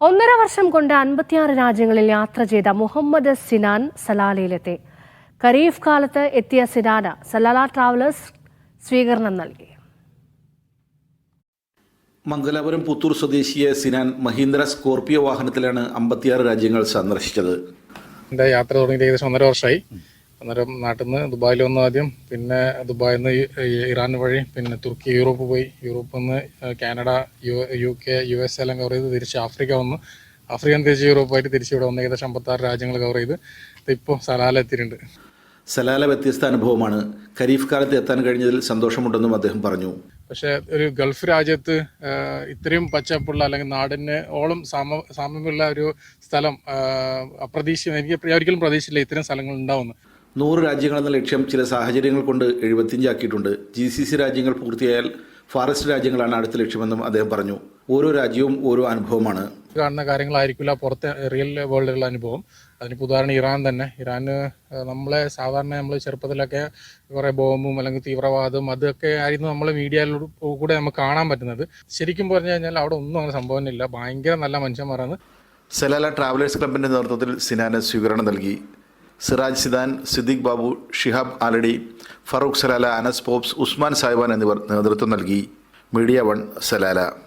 ഒന്നര വർഷം കൊണ്ട് അൻപത്തിയാറ് രാജ്യങ്ങളിൽ യാത്ര ചെയ്ത മുഹമ്മദ് സിനാൻ സലാലയിലെത്തി. കരീഫ് കാലത്ത് എത്തിയ സിനാന സലാല ട്രാവലേഴ്സ് സ്വീകരണം നൽകി. മംഗലാപുരം പുത്തൂർ സ്വദേശിയെ സിനാൻ മഹീന്ദ്ര സ്കോർപിയോ വാഹനത്തിലാണ് അമ്പത്തിയാറ് രാജ്യങ്ങൾ സന്ദർശിച്ചത്. എന്റെ യാത്ര തുടങ്ങിയിട്ട് ഏകദേശം ഒന്നര വർഷമായി. അന്നേരം നാട്ടിൽ നിന്ന് ദുബായിൽ വന്നു ആദ്യം. പിന്നെ ദുബായിൽ നിന്ന് ഇറാൻ വഴി പിന്നെ തുർക്കി യൂറോപ്പ് പോയി. യൂറോപ്പിൽ നിന്ന് Canada U U K U S എല്ലാം കവർ ചെയ്ത് തിരിച്ച് ആഫ്രിക്ക വന്നു. ആഫ്രിക്കൻ തിരിച്ച് യൂറോപ്പായിട്ട് തിരിച്ച് ഇവിടെ വന്ന് ഏകദേശം അമ്പത്താറ് രാജ്യങ്ങൾ കവർ ചെയ്ത് ഇപ്പോൾ സലാല എത്തിയിട്ടുണ്ട്. സലാല വ്യത്യസ്ത അനുഭവമാണ്. ഖരീഫ് കാലത്ത് എത്താൻ കഴിഞ്ഞതിൽ സന്തോഷമുണ്ടെന്നും അദ്ദേഹം പറഞ്ഞു. പക്ഷേ ഒരു ഗൾഫ് രാജ്യത്ത് ഇത്രയും പച്ചപ്പുള്ള അല്ലെങ്കിൽ നാടിന് ഓളം സാമ സാമ്യമുള്ള ഒരു സ്ഥലം ആ, അപ്രതീക്ഷ എനിക്ക് ഒരിക്കലും പ്രതീക്ഷിച്ചില്ല ഇത്തരം സ്ഥലങ്ങൾ ഉണ്ടാവുമെന്ന്. നൂറ് രാജ്യങ്ങളെന്ന ലക്ഷ്യം ചില സാഹചര്യങ്ങൾ കൊണ്ട് എഴുപത്തിയഞ്ചാക്കിയിട്ടുണ്ട്. ജി സി സി രാജ്യങ്ങൾ പൂർത്തിയായാൽ ഫാറസ്റ്റ് രാജ്യങ്ങളാണ് അടുത്ത ലക്ഷ്യമെന്നും അദ്ദേഹം പറഞ്ഞു. ഓരോ രാജ്യവും ഓരോ അനുഭവമാണ്. കാണുന്ന കാര്യങ്ങളായിരിക്കില്ല പുറത്തെ റിയൽ വേൾഡിലുള്ള അനുഭവം. അതിനിപ്പോൾ ഉദാഹരണം ഇറാൻ തന്നെ. ഇറാന് നമ്മളെ സാധാരണ നമ്മൾ ചെറുപ്പത്തിലൊക്കെ കുറേ ബോംബും അല്ലെങ്കിൽ തീവ്രവാദവും അതൊക്കെ ആയിരുന്നു നമ്മൾ മീഡിയയിലൂടെ കൂടെ നമുക്ക് കാണാൻ പറ്റുന്നത്. ശരിക്കും പറഞ്ഞു കഴിഞ്ഞാൽ അവിടെ ഒന്നും അങ്ങനെ സംഭവമില്ല ഭയങ്കര നല്ല മനുഷ്യന്മാരാണ്. സലാല ട്രാവലേഴ്സ് ക്ലബിന്റെ നേതൃത്വത്തിൽ സിനാന സ്വീകരണം നൽകി. സിറാജ് സിദാൻ സിദ്ദിഖ് ബാബു ഷിഹാബ് ആലടി ഫറൂഖ് സലാല അനസ് പോപ്സ് ഉസ്മാൻ സാഹിബാൻ എന്നിവർ നേതൃത്വം നൽകി. Media one Salalah.